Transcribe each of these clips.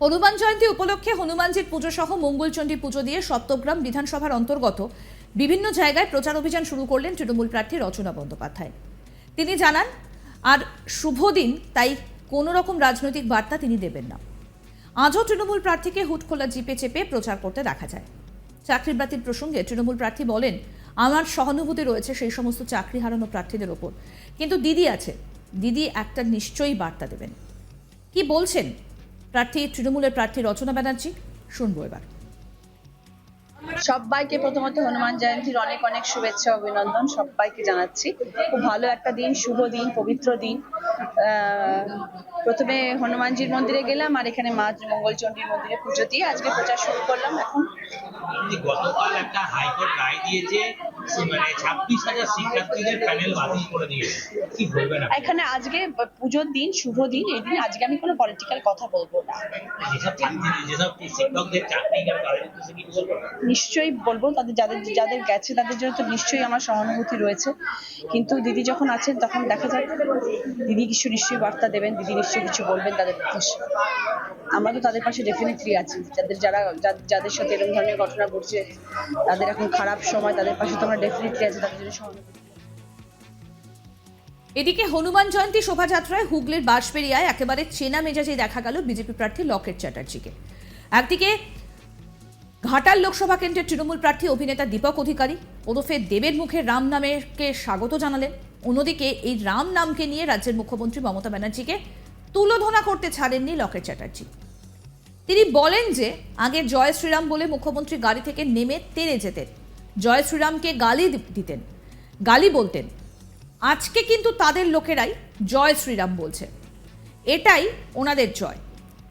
হনুমান জয়ন্তী উপলক্ষে হনুমানজির পুজো সহ মঙ্গলচণ্ডী পুজো দিয়ে সপ্তগ্রাম বিধানসভার অন্তর্গত বিভিন্ন জায়গায় প্রচার অভিযান শুরু করলেন তৃণমূল প্রার্থী রচনা বন্দ্যোপাধ্যায়। তিনি জানান, আর শুভ দিন, তাই কোনো রকম রাজনৈতিক বার্তা তিনি দেবেন না। আজও তৃণমূল প্রার্থীকে হুটখোলা জিপে চেপে প্রচার করতে দেখা যায়। চাকরি বাতিল প্রসঙ্গে তৃণমূল প্রার্থী বলেন, আমার সহানুভূতি রয়েছে সেই সমস্ত চাকরি হারানো প্রার্থীদের ওপর। কিন্তু দিদি আছে। দিদি একটা নিশ্চয়ই বার্তা দেবেন। কি বলছেন প্রার্থী তৃণমূলের প্রার্থী রচনা ব্যানার্জি শুনব এবার। সবাইকে প্রথমত হনুমান জয়ন্তীর অনেক অনেক শুভেচ্ছা অভিনন্দন সবাইকে জানাচ্ছি। খুব ভালো একটা দিন শুভ দিন পবিত্র দিন। প্রথমে হনুমানজির মন্দিরে গেলাম আর এখানে মা মঙ্গলচণ্ডীর মন্দিরে পুজো দিয়ে আজকে প্রচার শুরু করলাম এখন। গতকাল একটা হাইকোর্ট রায় দিয়েছে মানে ছাব্বিশ হাজার শিক্ষার্থীদের প্যানেল বাতিল করে দিয়েছে। কি বলবেন এখানে আজকে পুজোর দিন শুভ দিন এই দিন আজকে আমি কোনো পলিটিক্যাল কথা বলব না। যেসব যেসব শিক্ষকদের চাকরি তাদের কিছু বলবেন? নিশ্চয়ই বলব, তাদের যাদের যাদের গেছে তাদের জন্য তো নিশ্চয়ই আমার সহানুভূতি রয়েছে। কিন্তু দিদি যখন আছেন তখন দেখা যাক, দিদি কিছু নিশ্চয়ই বার্তা দেবেন, দিদি নিশ্চয়ই কিছু বলবেন তাদের উদ্দেশ্যে আমরা তো তাদের পাশে ডেফিনেটলি আছি। যাদের যারা যাদের সাথে এরকম ধরনের ঘটনা ঘটছে, তাদের এখন খারাপ সময়, তাদের পাশে তো আমরা ডেফিনেটলি আছি, তাদের জন্য সহানুভূতি। এদিকে হনুমান জয়ন্তী শোভাযাত্রায় হুগলির বাঁশবেরিয়ায় একেবারে চেনা মেজাজে দেখা গেল বিজেপি প্রার্থী লকেট চ্যাটার্জিকে। একদিকে ঘাটাল লোকসভা কেন্দ্রের তৃণমূল প্রার্থী অভিনেতা দীপক অধিকারী ওরফে দেবের মুখে রাম নামেরকে স্বাগত জানালেন। অন্যদিকে এই রাম নামকে নিয়ে রাজ্যের মুখ্যমন্ত্রী মমতা ব্যানার্জিকে তুলোধনা করতে ছাড়েননি লকেট চ্যাটার্জি। তিনি বলেন যে, আগে জয় শ্রীরাম বলে মুখ্যমন্ত্রী গাড়ি থেকে নেমে তেড়ে যেতেন। জয় শ্রীরামকে গালি দিতেন, গালি বলতেন। আজকে কিন্তু তাদের লোকেরাই জয় শ্রীরাম বলছে। এটাই ওনাদের জয়।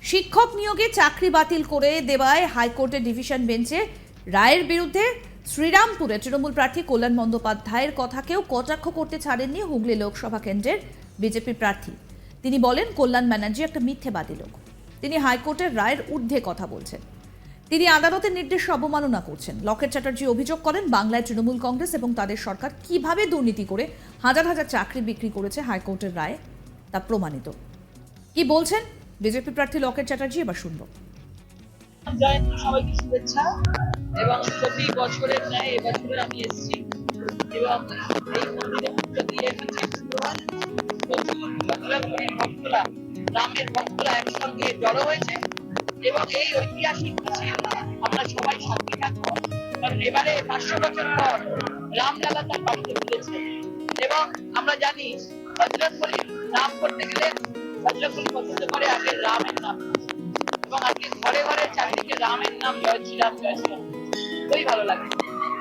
শিক্ষক নিয়োগে চাকরি বাতিল করে দেওয়ায় হাইকোর্টের ডিভিশন বেঞ্চে রায়ের বিরুদ্ধে শ্রীরামপুরে তৃণমূল প্রার্থী কল্যাণ বন্দ্যোপাধ্যায়ের কথাকেও কটাক্ষ করতে ছাড়েননি হুগলি লোকসভা কেন্দ্রের বিজেপি প্রার্থী। তিনি বলেন, কল্যাণ ব্যানার্জি একটা মিথ্যে মিথ্যেবাদী লোক। তিনি হাইকোর্টের রায়ের ঊর্ধ্বে কথা বলছেন। তিনি আদালতের নির্দেশ অবমাননা করছেন। লকেট চ্যাটার্জি অভিযোগ করেন, বাংলায় তৃণমূল কংগ্রেস এবং তাদের সরকার কীভাবে দুর্নীতি করে হাজার হাজার চাকরি বিক্রি করেছে হাইকোর্টের রায়ে তা প্রমাণিত। কি বলছেন? বিজেপি প্রার্থী লকেট চ্যাটার্জি এবার শুনব। জয়ন্তী সবাইকে শুভেচ্ছা। এবং প্রতি বছরের ন্যায় এবছরে আমি এসেছি। এবং এই মন্দিরে পুজো দিয়ে প্রচুর ভক্তরা ভক্তরা একসঙ্গে জড়ো হয়েছে। এবং এই ঐতিহাসিক মিছিল আমরা সবাই সাক্ষী থাকব। কারণ এবারে পাঁচশো বছর পর রামলালা তার বাড়িতে এবং আমরা জানি বজরঙ্গলি নাম করতে গেলে বজরঙ্গলি পছন্দ করে আগে রামের নাম এবং আজকে ঘরে ঘরে চারিদিকে রামের নাম জয় শ্রীরাম জয় শ্রীরাম। খুবই ভালো লাগে।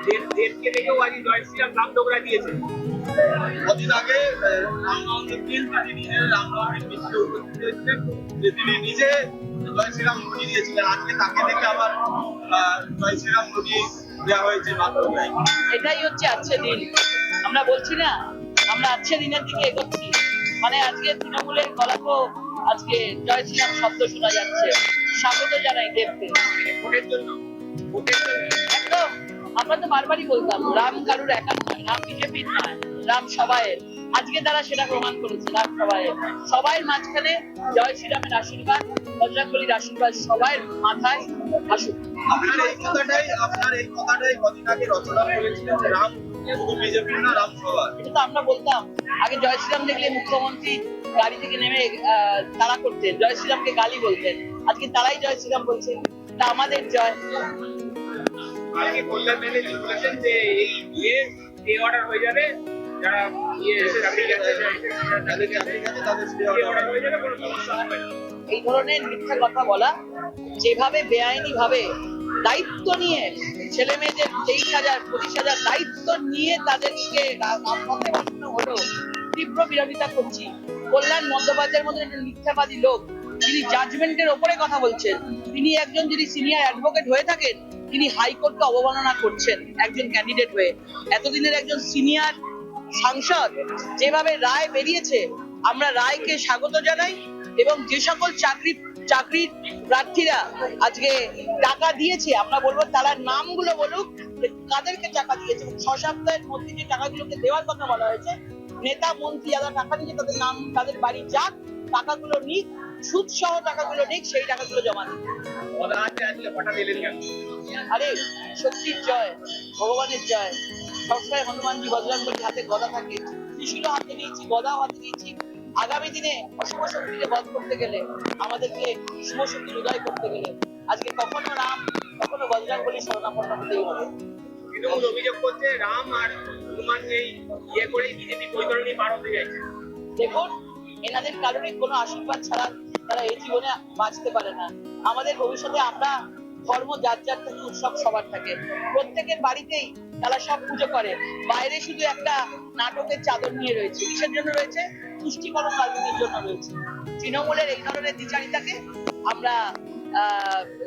দেবকে দেখেও আজ জয় শ্রীরাম নাম ডোকরা দিয়েছে। কদিন আগে রামনবমীর দিন তিনি নিজে রামনবমীর মিছিলে উপস্থিত হয়েছিলেন। যে তিনি নিজে জয় শ্রীরাম ধ্বনি দিয়েছিলেন। আজকে তাকে দেখে আবার জয় শ্রীরাম দেওয়া হয়েছে এটাই হচ্ছে আজকে দিন। আমরা বলছি না আমরা আজকে দিনের দিকে এগোচ্ছি। মানে আজকে তৃণমূলের গল্প আজকে জয় শ্রীরাম শব্দ শোনা যাচ্ছে। স্বাগত জানাই দেবকে। একদম আমরা তো বারবারই বলতাম রাম কারুর একা নয় রাম বিজেপির নয় রাম সবাইয়ের। আজকে তারা সেটা প্রমাণ করেছে রাম সবাইয়ের সবাইয়ের মাঝখানে জয় শ্রীরামের আশীর্বাদ বজরাঙ্গলির আশীর্বাদ সবাই মাথায় আসুক। আপনার এই কথাটাই আপনার এই কথাটাই কদিন আগে রচনা করেছিলেন যে রাম এটা তো আমরা বলতাম। আগে জয় শ্রীরাম দেখলে মুখ্যমন্ত্রী গাড়ি থেকে নেমে আহ, তাড়া করতেন জয় শ্রীরামকে গালি বলতেন। আজকে তারাই জয় শ্রীরাম বলছে তা আমাদের জয়। আজকে কল্যাণ যে এই এই অর্ডার হয়ে যাবে। এই ধরনের মিথ্যা কথা বলা, যেভাবে বেআইনি ভাবে দায়িত্ব নিয়ে ছেলে মেয়েদের তেইশ হাজার, পঁচিশ হাজার দায়িত্ব নিয়ে তাদেরকে হলো, তীব্র বিরোধিতা করছি। কল্যাণ বন্দ্যোপাধ্যায়ের মতো একজন মিথ্যাবাদী লোক, যিনি জাজমেন্টের ওপরে কথা বলছেন, তিনি একজন যদি সিনিয়র অ্যাডভোকেট হয়ে থাকেন, তিনি হাইকোর্টকে অবমাননা করছেন একজন ক্যান্ডিডেট হয়ে। এতদিনের একজন সিনিয়র সাংসদ যেভাবে রায় বেরিয়েছে আমরা রায়কে স্বাগত জানাই এবং যে সকল চাকরি চাকরির প্রার্থীরা আজকে টাকা দিয়েছে আমরা বলব তারা নামগুলো বলুক কাদেরকে টাকা দিয়েছে? ছ সপ্তাহের মধ্যে যে টাকাগুলোকে দেওয়ার কথা বলা হয়েছে নেতা মন্ত্রী যারা টাকা নিয়েছে তাদের নাম তাদের বাড়ি যাক টাকাগুলো নিক সুদ সহ টাকাগুলো নিক সেই টাকাগুলো জমা কেন? আরে শক্তির জয় ভগবানের জয়। সবসময় হনুমানজি বজরঙ্গলির হাতে গদা থাকে। ত্রিশূলও হাতে নিয়েছি গদাও হাতে নিয়েছি। আগামী দিনে অশুভ শক্তিকে বধ করতে গেলে আমাদেরকে শুভ শক্তির উদয় করতে গেলে আজকে কখনো রাম কখনো বজরঙ্গলি শরণাপন্ন হতেই হবে। তৃণমূল অভিযোগ করছে রাম আর হনুমান এই ইয়ে করে বিজেপি বৈতরণী পার হতে চাইছে। দেখুন এনাদের কারণে কোনো আশীর্বাদ ছাড়া তারা এই জীবনে বাঁচতে পারে না। আমাদের ভবিষ্যতে আমরা ধর্ম যার যার থাকে উৎসব সবার থাকে। প্রত্যেকের বাড়িতেই তারা সব পুজো করে। বাইরে শুধু একটা নাটকের চাদর নিয়ে রয়েছে। কিসের জন্য রয়েছে? তুষ্টিকরণ রাজনীতির জন্য রয়েছে। তৃণমূলের এই ধরনের দ্বিচারিতাকে আমরা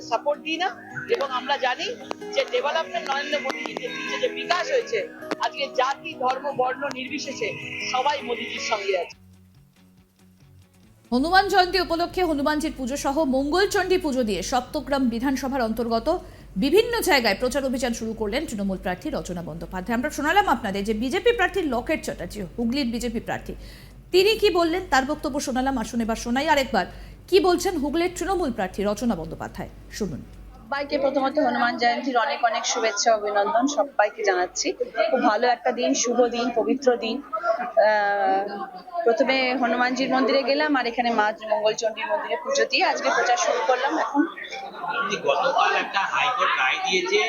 সাপোর্ট দিই না। এবং আমরা জানি যে ডেভেলপমেন্ট নরেন্দ্র মোদীজির নেতৃত্বে যে বিকাশ হয়েছে, আজকে জাতি, ধর্ম, বর্ণ নির্বিশেষে সবাই মোদীজির সঙ্গে আছে। হনুমান জয়ন্তী উপলক্ষে হনুমানজির পুজো সহ মঙ্গলচণ্ডী পুজো দিয়ে সপ্তগ্রাম বিধানসভার অন্তর্গত বিভিন্ন জায়গায় প্রচার অভিযান শুরু করলেন তৃণমূল প্রার্থী রচনা বন্দ্যোপাধ্যায়। আমরা শোনালাম আপনাদের যে বিজেপি প্রার্থী লকেট চ্যাটার্জি, হুগলির বিজেপি প্রার্থী। তিনি কি বললেন? তার বক্তব্য শোনালাম। আসুন এবার শোনাই আরেকবার। কি বলছেন হুগলির তৃণমূল প্রার্থী রচনা বন্দ্যোপাধ্যায়? শুনুন। সবাইকে প্রথমত হনুমান জয়ন্তীর অনেক অনেক শুভেচ্ছা অভিনন্দন সবাইকে জানাচ্ছি। খুব ভালো একটা দিন, শুভ দিন, পবিত্র দিন। প্রথমে হনুমানজির মন্দিরে গেলাম আর এখানে মা মঙ্গলচণ্ডীর মন্দিরে পুজো দিয়ে আজকে প্রচার শুরু করলাম। এখন গতকাল একটা হাইকোর্ট রায় দিয়েছে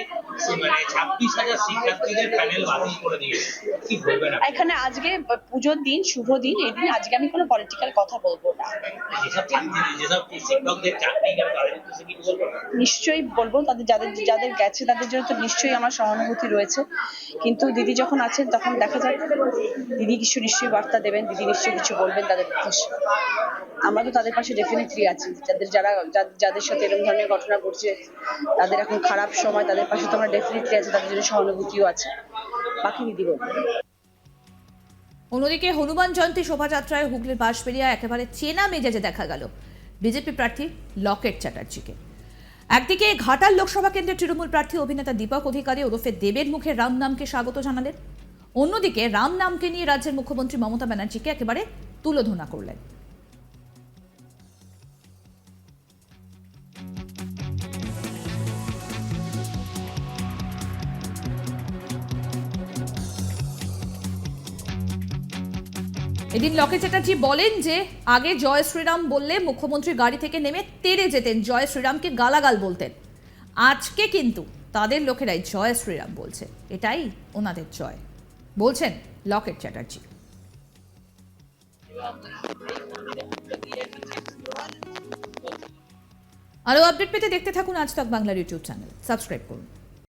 মানে ছাব্বিশ হাজার শিক্ষার্থীদের প্যানেল বাতিল করে দিয়েছে। কি বলবেন এখানে আজকে পুজোর দিন শুভ দিন এই দিন আজকে আমি কোনো পলিটিক্যাল কথা বলব না। যেসব ছাত্রী যেসব শিক্ষকদের চাকরি গেল তাদের উদ্দেশ্যে নিশ্চয়ই বলব তাদের যাদের যাদের গেছে তাদের জন্য তো নিশ্চয়ই আমার সহানুভূতি রয়েছে। কিন্তু দিদি যখন আছেন তখন দেখা যাক। দিদি কিছু নিশ্চয়ই বার্তা দেবেন দিদি নিশ্চয়ই কিছু বলবেন তাদের উদ্দেশ্যে। আমরা তো তাদের পাশে ডেফিনেটলি আছি। যাদের যারা যাদের সাথে এরকম ধরনের ঘটনা ঘটছে, তাদের এখন খারাপ সময়, তাদের পাশে তো আমরা ডেফিনেটলি আছি, তাদের জন্য সহানুভূতিও আছে। বাকি দিদি বলবেন অন্যদিকে হনুমান জয়ন্তী শোভাযাত্রায় হুগলির বাঁশবেরিয়া একেবারে চেনা মেজাজে দেখা গেল বিজেপি প্রার্থী লকেট চ্যাটার্জিকে। একদিকে ঘাটাল লোকসভা কেন্দ্রের তৃণমূল প্রার্থী অভিনেতা দীপক অধিকারী ওরফে দেবের মুখে রাম নামকে স্বাগত জানালেন। অন্যদিকে রাম নামকে নিয়ে রাজ্যের মুখ্যমন্ত্রী মমতা ব্যানার্জিকে একেবারে তুলোধনা করলেন। এদিন লকেট চ্যাটার্জি বলেন যে, আগে জয় শ্রীরাম বললে মুখ্যমন্ত্রী গাড়ি থেকে নেমে তেড়ে যেতেন, জয় শ্রীরামকে গালাগাল বলতেন। আজকে কিন্তু তাদের লোকেরাই জয় শ্রীরাম বলছে। এটাই ওনাদের জয়। বলছেন লকেট চ্যাটার্জি। আরও আপডেট পেতে দেখতে থাকুন আজ তক বাংলার ইউটিউব চ্যানেল। সাবস্ক্রাইব করুন।